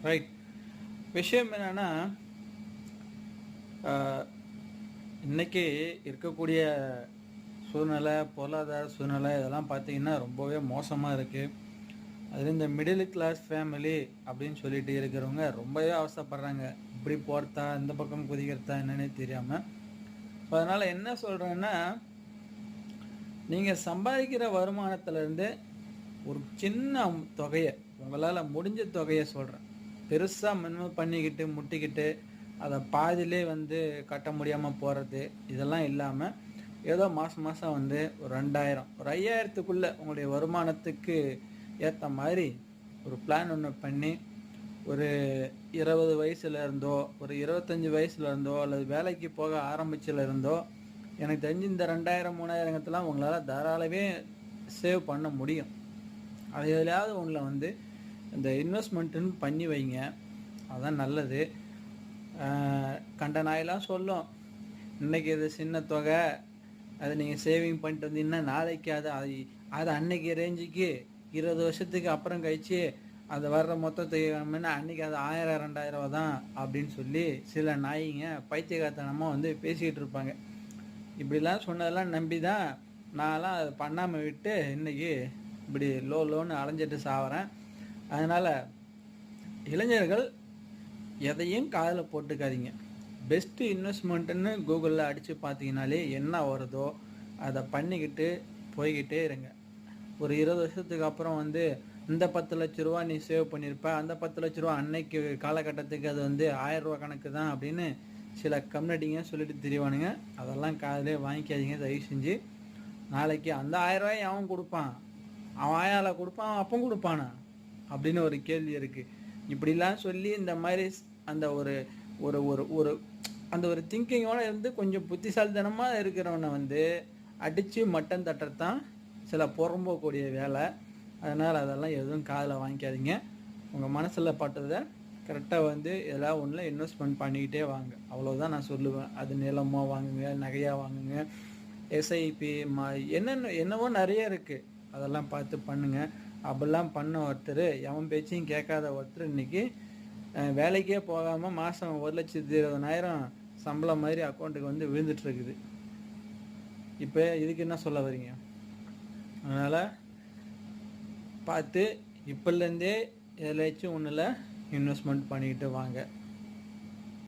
Right விஷயம் என்னன்னா இன்றைக்கி இன்னைக்கு இருக்கக்கூடிய சூழ்நிலை பொருளாதார சூழ்நிலை இதெல்லாம் பார்த்தீங்கன்னா ரொம்பவே மோசமாக இருக்குது அதில் இந்த மிடில் கிளாஸ் ஃபேமிலி அப்படின்னு சொல்லிட்டு இருக்கிறவங்க ரொம்பவே அவசரப்படுறாங்க இப்படி போகிறதா இந்த பக்கம் குதிக்கிறதா என்னன்னே தெரியாமல் ஸோ அதனால் என்ன சொல்கிறேன்னா நீங்கள் சம்பாதிக்கிற வருமானத்துலேருந்து ஒரு சின்ன தொகையை உங்களால் முடிஞ்ச தொகையை சொல்கிறேன் பெருசாக மினிமம் பண்ணிக்கிட்டு முட்டிக்கிட்டு அதை பாதியிலே வந்து கட்ட முடியாமல் போகிறது இதெல்லாம் இல்லாமல் ஏதோ மாதம் மாதம் வந்து ஒரு ரெண்டாயிரம் ஒரு ஐயாயிரத்துக்குள்ளே உங்களுடைய வருமானத்துக்கு ஏற்ற மாதிரி ஒரு பிளான் ஒன்று பண்ணி ஒரு இருபது வயசுல இருந்தோ ஒரு இருபத்தஞ்சி வயசுல இருந்தோ அல்லது வேலைக்கு போக ஆரம்பிச்சுல இருந்தோ எனக்கு தெரிஞ்சு இந்த ரெண்டாயிரம் மூணாயிரங்கத்தெல்லாம் உங்களால் தாராளவே சேவ் பண்ண முடியும். அது எதுலையாவது உங்களை வந்து இந்த இன்வெஸ்ட்மெண்ட்டுன்னு பண்ணி வைங்க. அதுதான் நல்லது. கண்ட நாயெல்லாம் சொல்லும். இன்றைக்கி இது சின்ன தொகை. அதை நீங்கள் சேவிங் பண்ணிட்டு வந்தீங்கன்னா நாளைக்கு அது அது அது அன்னைக்கு ரேஞ்சுக்கு இருபது வருஷத்துக்கு அப்புறம் கழிச்சு அது வர்ற மொத்தத்தை அன்னைக்கு அது ஆயிரம் ரெண்டாயிரம் ரூபா தான் அப்படின்னு சொல்லி சில நாயிங்க பைத்தியகாத்தனமாக வந்து பேசிக்கிட்டு இருப்பாங்க. இப்படிலாம் சொன்னதெல்லாம் நம்பி தான் நான்லாம் அதை பண்ணாமல் விட்டு இன்னைக்கு இப்படி லோ லோன்னு அலைஞ்சிட்டு சாவறேன். அதனால் இளைஞர்கள் எதையும் காதில் போட்டுக்காதீங்க. பெஸ்ட்டு இன்வெஸ்ட்மெண்ட்டுன்னு கூகுளில் அடித்து பார்த்தீங்கனாலே என்ன வருதோ அதை பண்ணிக்கிட்டு போய்கிட்டே இருங்க. ஒரு இருபது வருஷத்துக்கு அப்புறம் வந்து இந்த பத்து லட்ச ரூபா நீ சேவ் பண்ணியிருப்ப அந்த பத்து லட்ச ரூபா அன்னைக்கு காலகட்டத்துக்கு அது வந்து ஆயிரம் ரூபா கணக்கு தான் அப்படின்னு சில கம்யூனிட்டிங்க சொல்லிட்டு தெரியவானுங்க அதெல்லாம் காதலே வாங்கிக்காதீங்க தயவு செஞ்சு. நாளைக்கு அந்த ஆயிரம் அவன் கொடுப்பான். அவன் ஆயாவில் கொடுப்பான் அவன் அப்பவும் கொடுப்பானா? அப்படின்னு ஒரு கேள்வி இருக்குது இப்படிலாம் சொல்லி இந்த மாதிரி அந்த ஒரு ஒரு ஒரு ஒரு அந்த ஒரு திங்கிங்கோடு இருந்து கொஞ்சம் புத்திசாலித்தனமாக இருக்கிறவனை வந்து அடித்து மட்டன் தட்டுறதான் சில புறம்போக்கூடிய வேலை. அதனால் அதெல்லாம் எதுவும் காதில் வாங்கிக்காதீங்க. உங்கள் மனசில் பட்டதை கரெக்டாக வந்து எல்லாம் ஒன்றில் இன்வெஸ்ட்மெண்ட் பண்ணிக்கிட்டே வாங்க. அவ்வளோதான் நான் சொல்லுவேன். அது நிலமாக வாங்குங்க நகையாக வாங்குங்க எஸ்ஐபி மா என்னென்ன என்னவோ நிறைய இருக்குது அதெல்லாம் பார்த்து பண்ணுங்கள் அப்படிலாம் பண்ண ஒருத்தர் எவன் பேச்சையும் கேட்காத ஒருத்தர் இன்னைக்கு வேலைக்கே போகாமல் மாதம் ஒரு லட்சத்தி இருபதனாயிரம் சம்பளம் மாதிரி அக்கௌண்ட்டுக்கு வந்து விழுந்துட்டுருக்குது. இப்போ இதுக்கு என்ன சொல்ல வரீங்க? அதனால் பார்த்து இப்போலேருந்தே எதுலாச்சும் ஒன்றில் இன்வெஸ்ட்மெண்ட் பண்ணிக்கிட்டு வாங்க.